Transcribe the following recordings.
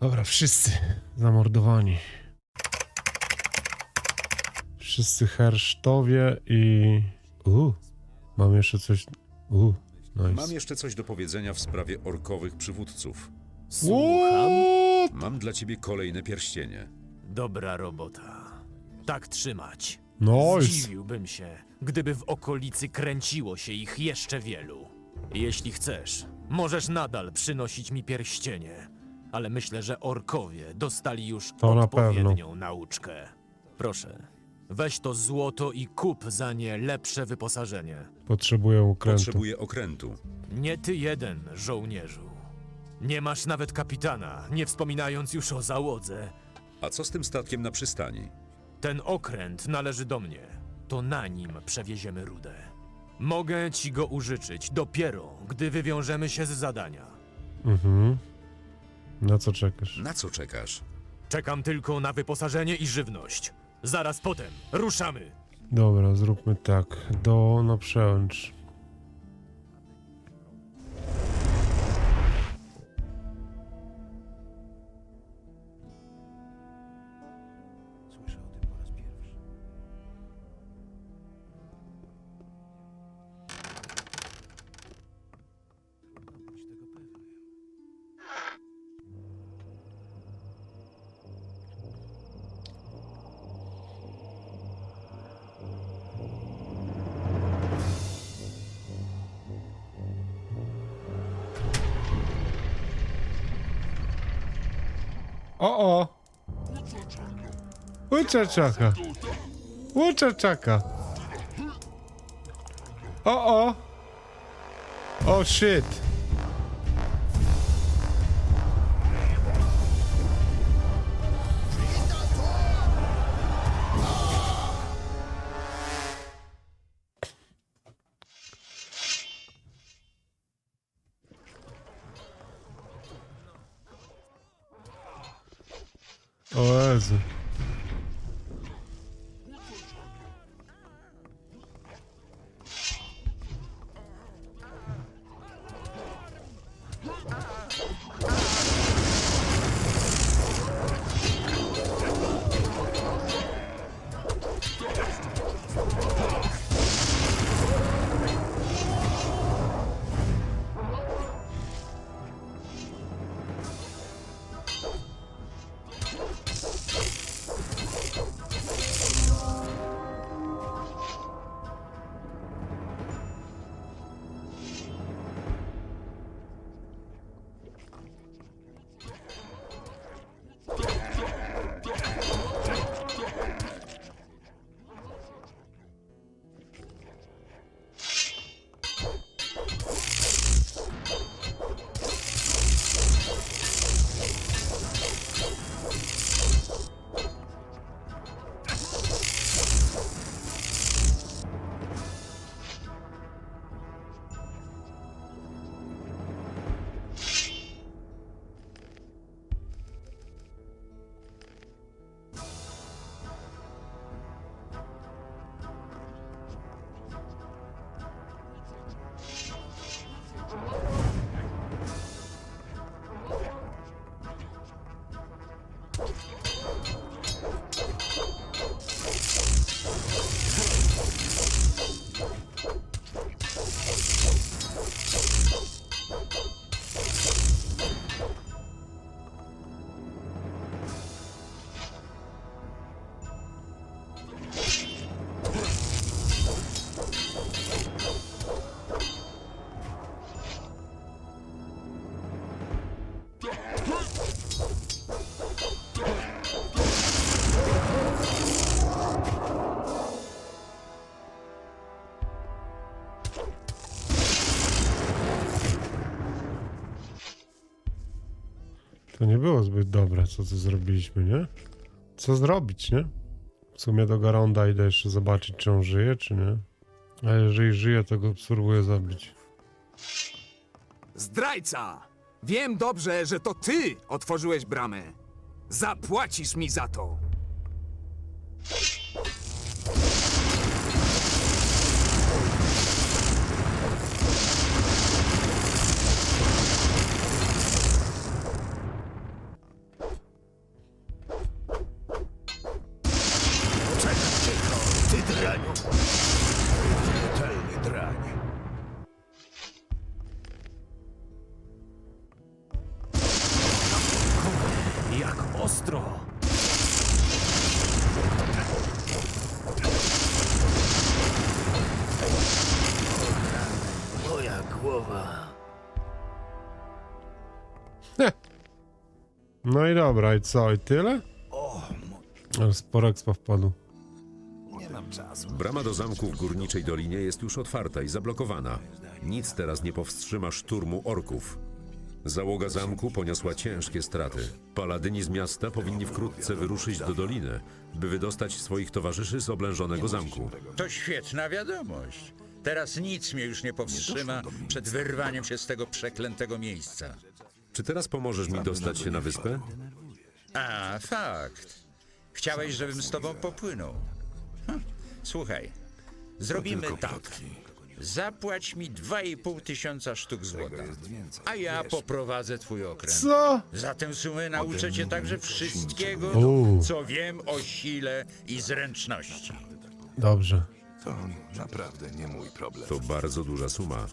Dobra, wszyscy zamordowani. Wszyscy hersztowie i... U, mam jeszcze coś... U, Mam nice. jeszcze coś do powiedzenia w sprawie orkowych przywódców. Słucham. Mam dla ciebie kolejne pierścienie. Dobra robota. Tak trzymać. Nice. Zdziwiłbym się, gdyby w okolicy kręciło się ich jeszcze wielu. Jeśli chcesz, możesz nadal przynosić mi pierścienie, ale myślę, że orkowie dostali już To na odpowiednią nauczkę. Proszę, weź to złoto i kup za nie lepsze wyposażenie. Potrzebuję ukrętu. Potrzebuję okrętu. Nie ty jeden, żołnierzu. Nie masz nawet kapitana, nie wspominając już o załodze. A co z tym statkiem na przystani? Ten okręt należy do mnie. To na nim przewieziemy rudę. Mogę ci go użyczyć dopiero, gdy wywiążemy się z zadania. Mhm. Na co czekasz? Na co czekasz? Czekam tylko na wyposażenie i żywność. Zaraz potem ruszamy. Dobra, zróbmy tak. Do na przełęcz. O, o! Łuczaczaka! Łuczaczaka! O, o! O, shit! Było zbyt dobre, co tu zrobiliśmy, nie? Co zrobić, nie? W sumie do Garonda idę jeszcze zobaczyć, czy on żyje, czy nie. A jeżeli żyje, to go spróbuję zabić. Zdrajca! Wiem dobrze, że to ty otworzyłeś bramę. Zapłacisz mi za to! No i dobra, i co, i tyle? Ale sporo expa wpadł. Nie mam czasu. Brama do zamku w górniczej dolinie jest już otwarta i zablokowana. Nic teraz nie powstrzyma szturmu orków. Załoga zamku poniosła ciężkie straty. Paladyni z miasta powinni wkrótce wyruszyć do doliny, by wydostać swoich towarzyszy z oblężonego zamku. To świetna wiadomość. Teraz nic mnie już nie powstrzyma przed wyrwaniem się z tego przeklętego miejsca. Czy teraz pomożesz mi dostać się na wyspę? A, fakt. Chciałeś, żebym z tobą popłynął. Hm. Słuchaj, zrobimy tak. Zapłać mi 2,5 tysiąca sztuk złota, a ja poprowadzę twój okręt. Co? Za tę sumę nauczę cię także wszystkiego, Uuu. co wiem o sile i zręczności. Dobrze. To naprawdę nie mój problem. To bardzo duża suma.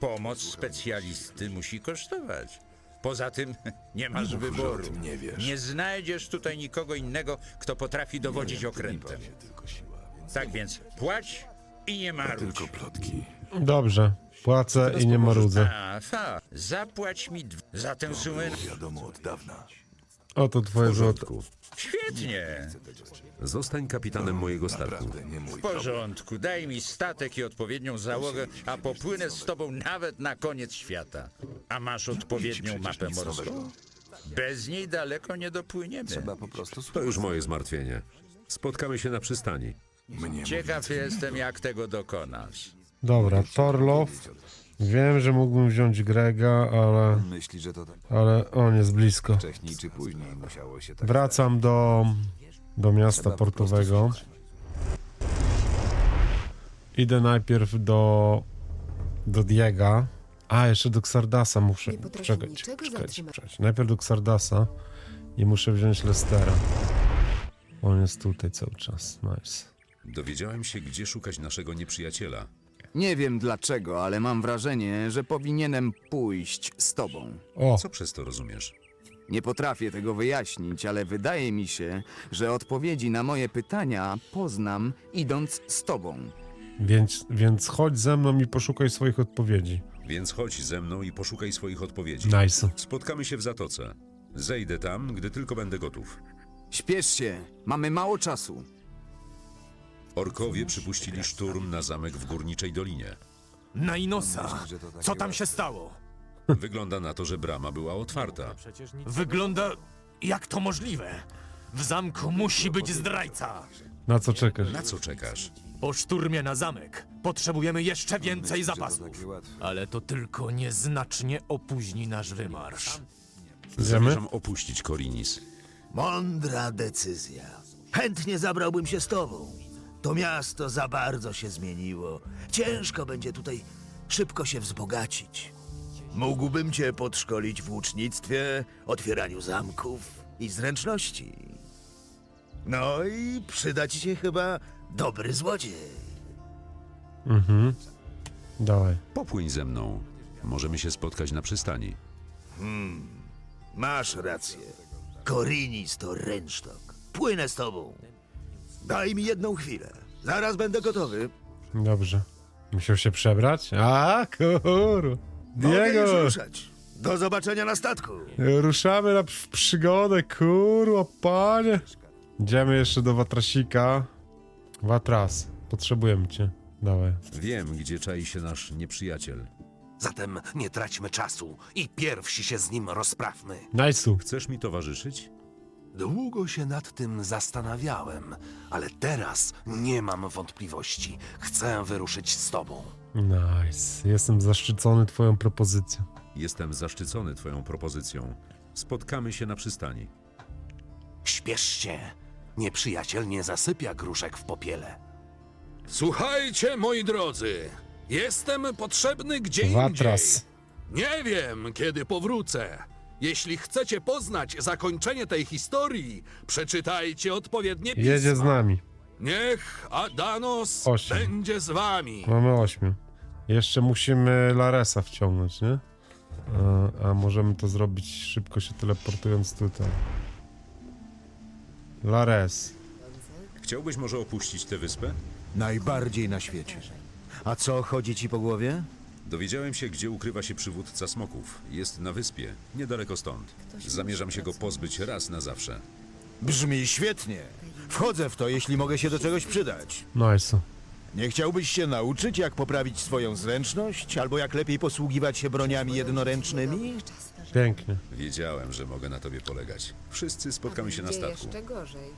Pomoc specjalisty musi kosztować. Poza tym nie masz wyboru. tym nie wiesz. Nie znajdziesz tutaj nikogo innego, kto potrafi dowodzić okrętem. Tak więc płać i nie marudź. Tylko plotki. Dobrze. Płacę i nie marudzę. A, fa, zapłać mi dw- za tę sumę. Wiadomo od dawna. Oto W twoje porządku. Świetnie. Zostań kapitanem mojego statku. W porządku. Daj mi statek i odpowiednią załogę, a popłynę z tobą nawet na koniec świata. A masz odpowiednią mapę morską? Bez niej daleko nie dopłyniemy. Trzeba po prostu To już moje zmartwienie. Spotkamy się na przystani. Mnie Ciekaw jestem, jak tego dokonasz. Dobra, Torlow. Wiem, że mógłbym wziąć Grega, ale, Myśli, że to tak ale on jest blisko. wcześniej czy później musiało się tak Wracam do, do miasta Trzeba po prostu portowego. słuchać. Idę najpierw do, do Diega. A, jeszcze do Xardasa muszę. Nie potrafię Czekać, niczego czekać, zatrzymać. czekać. Najpierw do Xardasa i muszę wziąć Lestera. On jest tutaj cały czas. Nice. Dowiedziałem się, gdzie szukać naszego nieprzyjaciela. Nie wiem dlaczego, ale mam wrażenie, że powinienem pójść z tobą. O, Co przez to rozumiesz? Nie potrafię tego wyjaśnić, ale wydaje mi się, że odpowiedzi na moje pytania poznam idąc z tobą. więc, więc chodź ze mną i poszukaj swoich odpowiedzi. Więc chodź ze mną i poszukaj swoich odpowiedzi. Nice. Spotkamy się w zatoce. Zejdę tam, gdy tylko będę gotów. Śpiesz się, mamy mało czasu. Orkowie przypuścili szturm na zamek w górniczej dolinie. Nainosa! Co tam się stało? Wygląda na to, że brama była otwarta. Wygląda... Jak to możliwe? W zamku musi być zdrajca! Na co czekasz? Na co czekasz? Po szturmie na zamek potrzebujemy jeszcze więcej zapasów. Ale to tylko nieznacznie opóźni nasz wymarsz. Zamierzam opuścić Korinis. Mądra decyzja. Chętnie zabrałbym się z tobą. To miasto za bardzo się zmieniło. Ciężko będzie tutaj szybko się wzbogacić. Mógłbym cię podszkolić w łucznictwie, otwieraniu zamków i zręczności. No i przyda ci się chyba dobry złodziej. Mhm. Dawaj. Popłyń ze mną. Możemy się spotkać na przystani. Masz rację. Korinis to rynsztok. Płynę z tobą. Daj mi jedną chwilę. Zaraz będę gotowy. Dobrze. Musiał się przebrać? A, kur. Mogę już Diego! ruszać. Do zobaczenia na statku. Ruszamy na w przygodę, kurwa, panie. Idziemy jeszcze do Watrasika. Watras, potrzebujemy cię. Dawaj. Wiem, gdzie czai się nasz nieprzyjaciel. Zatem nie traćmy czasu i pierwsi się z nim rozprawmy. Najsu. Chcesz mi towarzyszyć? Długo się nad tym zastanawiałem, ale teraz nie mam wątpliwości. Chcę wyruszyć z tobą. Nice. Jestem zaszczycony twoją propozycją. Jestem zaszczycony twoją propozycją. Spotkamy się na przystani. Śpiesz się. Nieprzyjaciel nie zasypia gruszek w popiele. Słuchajcie, moi drodzy, jestem potrzebny gdzie Watras. indziej. Nie wiem, kiedy powrócę. Jeśli chcecie poznać zakończenie tej historii, przeczytajcie odpowiednie pisma. Jedzie z nami. Niech Adanos Osiem. będzie z wami. Mamy ośmiu. Jeszcze musimy Laresa wciągnąć, nie? A, a możemy to zrobić szybko się teleportując tutaj. Lares. Chciałbyś może opuścić tę wyspę? Najbardziej na świecie. A co chodzi ci po głowie? Dowiedziałem się, gdzie ukrywa się przywódca smoków. Jest na wyspie, niedaleko stąd. Zamierzam się go pozbyć raz na zawsze. Brzmi świetnie. Wchodzę w to, jeśli mogę się do czegoś przydać. Nice. Nie chciałbyś się nauczyć, jak poprawić swoją zręczność, albo jak lepiej posługiwać się broniami jednoręcznymi? Pięknie. Wiedziałem, że mogę na tobie polegać. Wszyscy spotkamy się na Będzie statku. jeszcze gorzej.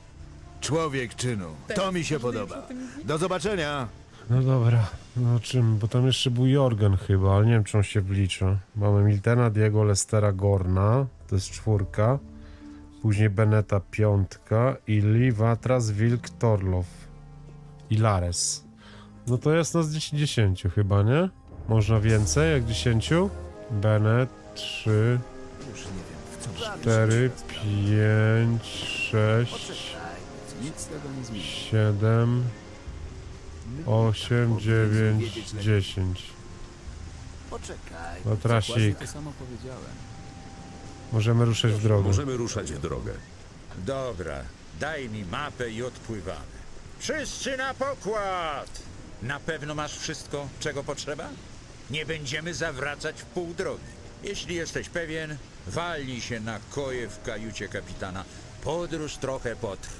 Człowiek czynu. To mi się podoba. Do zobaczenia. No dobra, zobaczymy, bo tam jeszcze był Jorgen chyba, ale nie wiem, czy on się wlicza. Mamy Miltena, Diego, Lestera, Gorna, to jest czwórka. Później Beneta, piątka i Lee, Watras, Wilk, Torlow i Lares. No to jest nas 10 chyba, nie? Można więcej jak 10? Benet, 3, 4, 5, 6, 7, 8, 9, 10. No trasik. Możemy ruszać w drogę. Możemy ruszać w drogę. Dobra, daj mi mapę i odpływamy. Wszyscy na pokład! Na pewno masz wszystko, czego potrzeba? Nie będziemy zawracać w pół drogi. Jeśli jesteś pewien, walnij się na koje w kajucie kapitana. Podróż trochę potrwa.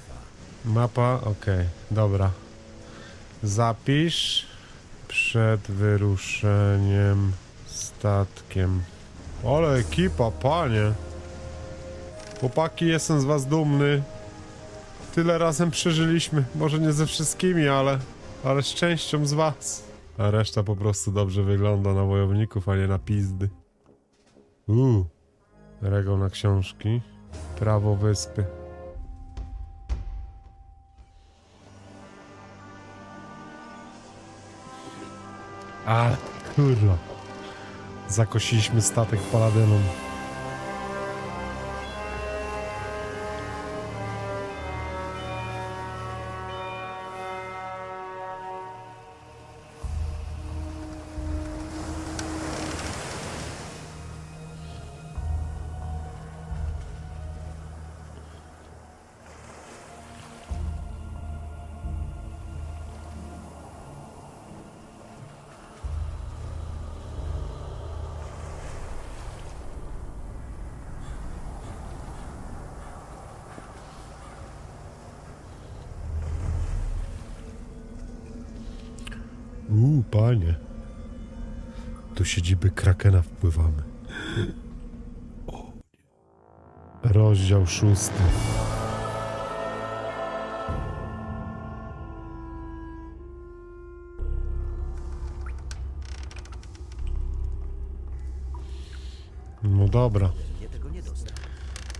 Mapa, okej, dobra. Zapisz przed wyruszeniem statkiem. Ale ekipa, panie. Chłopaki, jestem z was dumny. Tyle razem przeżyliśmy. Może nie ze wszystkimi, ale, ale z częścią z was. A reszta po prostu dobrze wygląda na wojowników, a nie na pizdy. Uuu. Regał na książki. Prawo wyspy. Ale kurwa. Zakosiliśmy statek paladynom. Uuu, panie. Do siedziby Krakena wpływamy. O. Rozdział szósty. No dobra.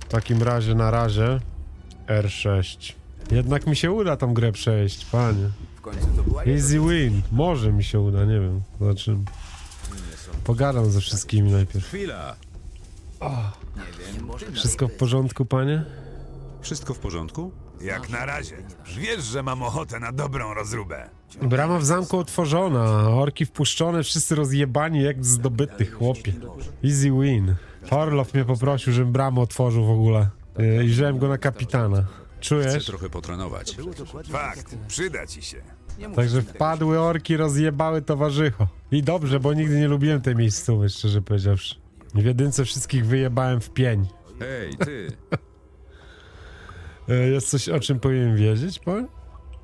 W takim razie na razie R6. Jednak mi się uda tą grę przejść, panie. W końcu Easy win. Może mi się uda, nie wiem. Zobaczymy. Pogadam ze wszystkimi najpierw. Chwila! Wszystko w porządku, panie? Wszystko w porządku? Jak na razie. Wiesz, że mam ochotę na dobrą rozróbę. Brama w zamku otworzona, orki wpuszczone, wszyscy rozjebani jak zdobyty, chłopie. Easy win. Orlow mnie poprosił, żebym bramę otworzył w ogóle. Yy, I wziąłem go na kapitana. Chcę Czujesz? trochę potrenować. Fakt, przyda ci się. Także wpadły orki, rozjebały towarzycho. I dobrze, bo nigdy nie lubiłem tej miejscowej, szczerze powiedziawszy. W jedynce wszystkich wyjebałem w pień. Ej, ty! Jest coś, o czym powinien wiedzieć, pan?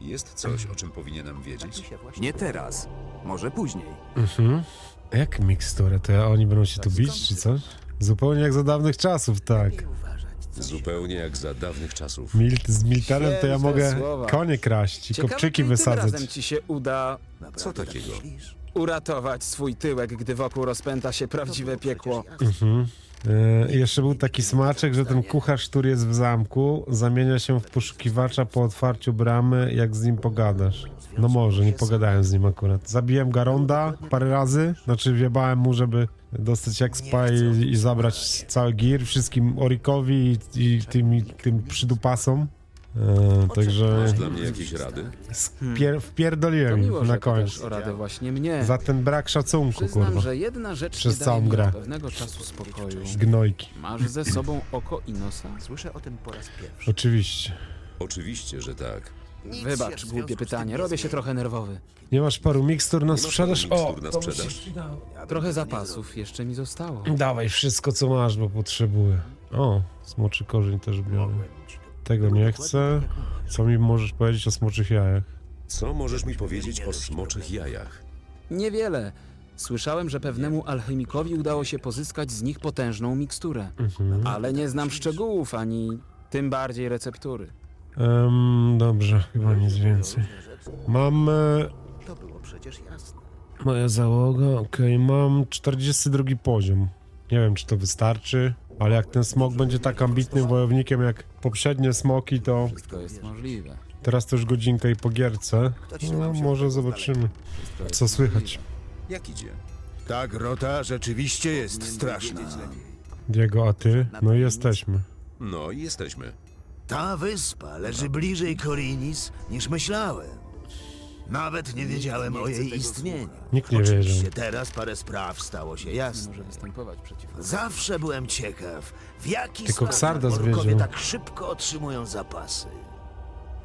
Jest coś, o czym powinienem wiedzieć? Nie teraz. Może później. Mhm. Jak miksturę? To ja, oni będą się tu bić, czy coś? Zupełnie jak za dawnych czasów, tak. Zupełnie jak za dawnych czasów. Milt, z Milterem to ja Święte mogę słowa. konie kraść i Ciekawe, kopczyki czy i tym wysadzać. razem ci się uda Co takiego? uratować swój tyłek, gdy wokół rozpęta się prawdziwe piekło. Mhm. E, i jeszcze był taki smaczek, że ten kucharz, który jest w zamku, zamienia się w poszukiwacza po otwarciu bramy, jak z nim pogadasz. No może, nie pogadałem z nim akurat. Zabiłem Garonda parę razy, znaczy wiebałem mu, żeby dostać expa i, i zabrać cały gir wszystkim Orikowi i, i tym, tym przydupasom. E, także Masz dla mnie jakieś rady? spier- To wpierdoliłem miło, im że na pytasz końcu. o radę właśnie mnie. Za ten brak szacunku, Przyznam, kurwa. że jedna rzecz Przez nie całą mi grę. od pewnego czasu spokoju. Gnojki. Masz ze sobą oko i nosa? Słyszę o tym po raz pierwszy. Oczywiście. Oczywiście, że tak. Wybacz, głupie pytanie, robię się trochę nerwowy. Nie masz paru mikstur na sprzedaż? O, mikstur na to by się sprzedaż? przydało. Trochę zapasów jeszcze mi zostało. Dawaj wszystko co masz, bo potrzebuję. O, smoczy korzeń też biorę. Tego nie chcę. Co mi możesz powiedzieć o smoczych jajach? Co możesz mi powiedzieć o smoczych jajach? Niewiele. Słyszałem, że pewnemu alchemikowi udało się pozyskać z nich potężną miksturę. Ale nie znam szczegółów ani tym bardziej receptury. Em, dobrze, chyba nic więcej. Mam... E, To było przecież jasne. moja załoga, okej, mam 42 poziom. Nie wiem, czy to wystarczy, ale jak ten smok będzie tak ambitnym wojownikiem jak poprzednie smoki, to Wszystko jest możliwe. teraz to już godzinka i po gierce. No, może zobaczymy, co słychać. Jak idzie? Ta grota rzeczywiście jest straszna. Diego, a ty? No i jesteśmy. No i jesteśmy. Ta wyspa leży bliżej Korinis niż myślałem. Nawet nie wiedziałem o jej istnieniu. Nikt nie Oczywiście wiedział. teraz parę spraw stało się jasne. Może występować przeciwko. Zawsze byłem ciekaw, w jaki Tylko sposób Xardas wiedział. tak szybko otrzymują zapasy.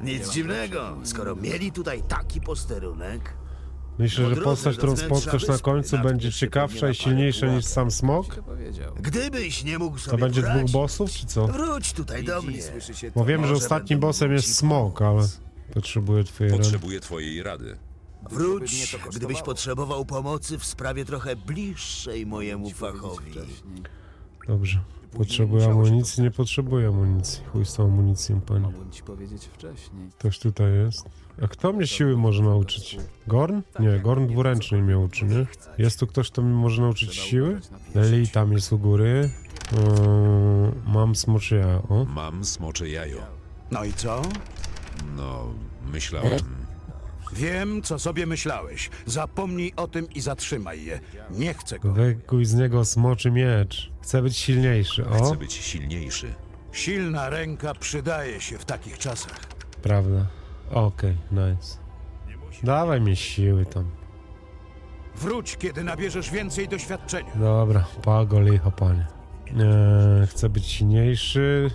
Nic dziwnego, skoro mieli tutaj taki posterunek. Myślę, że postać, którą spotkasz na końcu, będzie ciekawsza i silniejsza niż sam smok. Gdybyś nie mógł sobie To będzie dwóch poradzić, bossów, czy co? Wróć tutaj do mnie. Bo wiem, że ostatnim bossem jest smok, ale potrzebuję twojej rady. Potrzebuję twojej rady. Wróć, gdybyś potrzebował pomocy w sprawie trochę bliższej mojemu fachowi. Dobrze. Potrzebuję amunicji, nie potrzebuję amunicji. Chuj z tą amunicją, panie. Mogłem ci powiedzieć wcześniej. Ktoś tutaj jest. A kto mnie siły może nauczyć? Gorn? Nie, Gorn dwuręczny mnie uczy, nie? Jest tu ktoś, kto mnie może nauczyć siły? Leli tam jest u góry. Eee, mam smoczyja, o. Mam smocze jajo. No i co? No, myślałem. Wiem, co sobie myślałeś. Zapomnij o tym i zatrzymaj je. Nie chcę go. Wykuj z niego smoczy miecz. Chcę być silniejszy, o. Chcę być silniejszy. Silna ręka przydaje się w takich czasach. Prawda. Okej, nice. Dawaj mi siły tam. Wróć, kiedy nabierzesz więcej doświadczenia. Dobra, pal go licho, panie. Eee, chcę być silniejszy.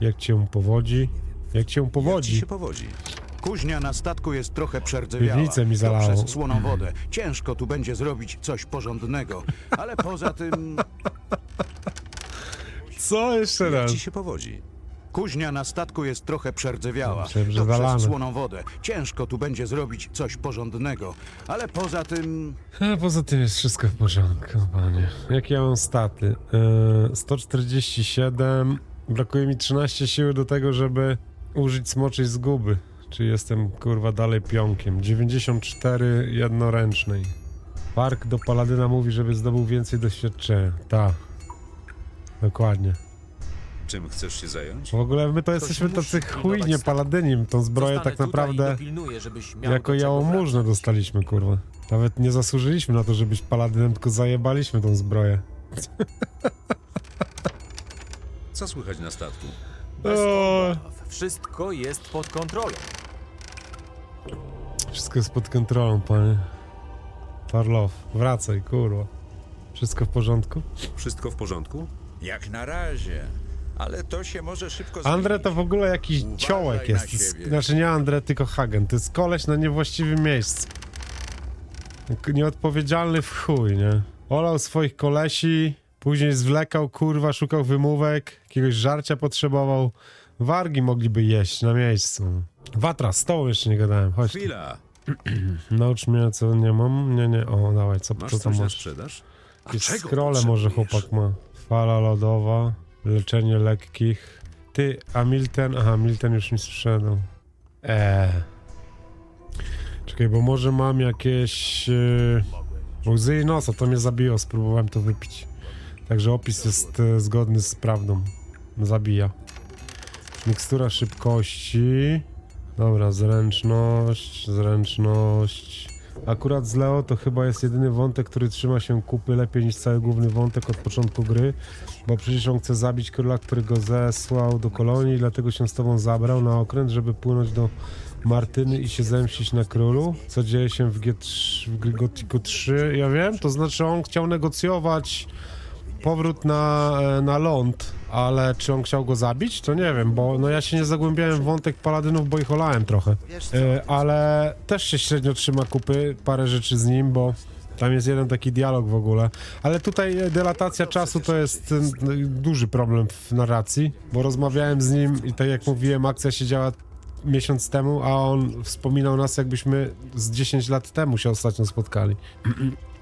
Jak cię powodzi? Jak cię Jak ci powodzi? się powodzi? Kuźnia na statku jest trochę przerdzewiała. Piwnicę mi To zalało. przez słoną wodę. Ciężko tu będzie zrobić coś porządnego. Ale poza tym Co jeszcze Jak raz? ci się powodzi? kuźnia na statku jest trochę przerdzewiała. Myślałem, że To przez słoną wodę. Ciężko tu będzie zrobić coś porządnego. Ale poza tym A poza tym jest wszystko w porządku, panie. Jakie ja mam staty? Eee, 147. Brakuje mi 13 siły do tego, żeby użyć smoczej zguby. Czy jestem kurwa dalej pionkiem? 94 jednoręcznej. Park do paladyna mówi, żeby zdobył więcej doświadczenia. Tak. Dokładnie. Czym chcesz się zająć? W ogóle my to jesteśmy musi tacy pilnować chujnie statku. paladynim. Tą zbroję Zostanę tak tutaj i naprawdę dopilnuję, żebyś miał jako do czego jałmużnę wracać. dostaliśmy, kurwa. Nawet nie zasłużyliśmy na to, żeby być paladynem, tylko zajebaliśmy tą zbroję. Co słychać na statku? O, Wszystko jest pod kontrolą. Wszystko jest pod kontrolą, panie. Parlow, wracaj, kurwa. Wszystko w porządku? Wszystko w porządku? Jak na razie. Ale to się może szybko Andre zmienić. to w ogóle jakiś Uważaj ciołek na jest. Siebie. Znaczy nie Andre, tylko Hagen. To jest koleś na niewłaściwym miejscu. K- Nieodpowiedzialny w chuj, nie? Olał swoich kolesi, później zwlekał, kurwa, szukał wymówek, jakiegoś żarcia potrzebował. Wargi mogliby jeść na miejscu. Watra, stołu jeszcze nie gadałem, chodź. tu. Chwila! Naucz mnie, co nie mam. Nie, nie, o, dawaj, co, Masz co tam coś na masz? sprzedaż? Jakieś czego scrolle może potrzebujesz? chłopak ma. Fala lodowa, leczenie lekkich. Ty, a Milten? Aha, Milten już mi sprzedał. Eee. Czekaj, bo może mam jakieś... Yy... Łzy i nosa, to mnie zabiło, spróbowałem to wypić. Także opis jest e, zgodny z prawdą. Zabija. Mikstura szybkości. Dobra, zręczność, zręczność. Akurat z Leo to chyba jest jedyny wątek, który trzyma się kupy lepiej niż cały główny wątek od początku gry, bo przecież on chce zabić króla, który go zesłał do kolonii, dlatego się z tobą zabrał na okręt, żeby płynąć do Martyny i się zemścić na królu, co dzieje się w, G3, w Gotiku 3. Ja wiem, to znaczy on chciał negocjować powrót na, e, na ląd, ale czy on chciał go zabić, to nie wiem, bo no ja się nie zagłębiałem w wątek paladynów, bo ich olałem trochę. E, ale też się średnio trzyma kupy, parę rzeczy z nim, bo tam jest jeden taki dialog w ogóle. Ale tutaj dylatacja czasu to jest e, duży problem w narracji, bo rozmawiałem z nim i tak jak mówiłem, akcja się działa miesiąc temu, a on wspominał nas jakbyśmy z 10 lat temu się ostatnio spotkali.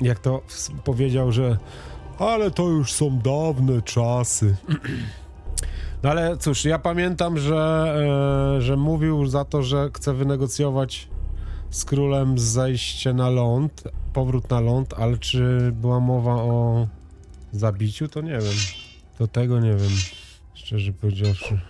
jak to powiedział, że ale to już są dawne czasy. No ale cóż, ja pamiętam, że, e, że mówił za to, że chce wynegocjować z królem zejście na ląd, powrót na ląd, ale czy była mowa o zabiciu, to nie wiem. To tego nie wiem, szczerze powiedziawszy.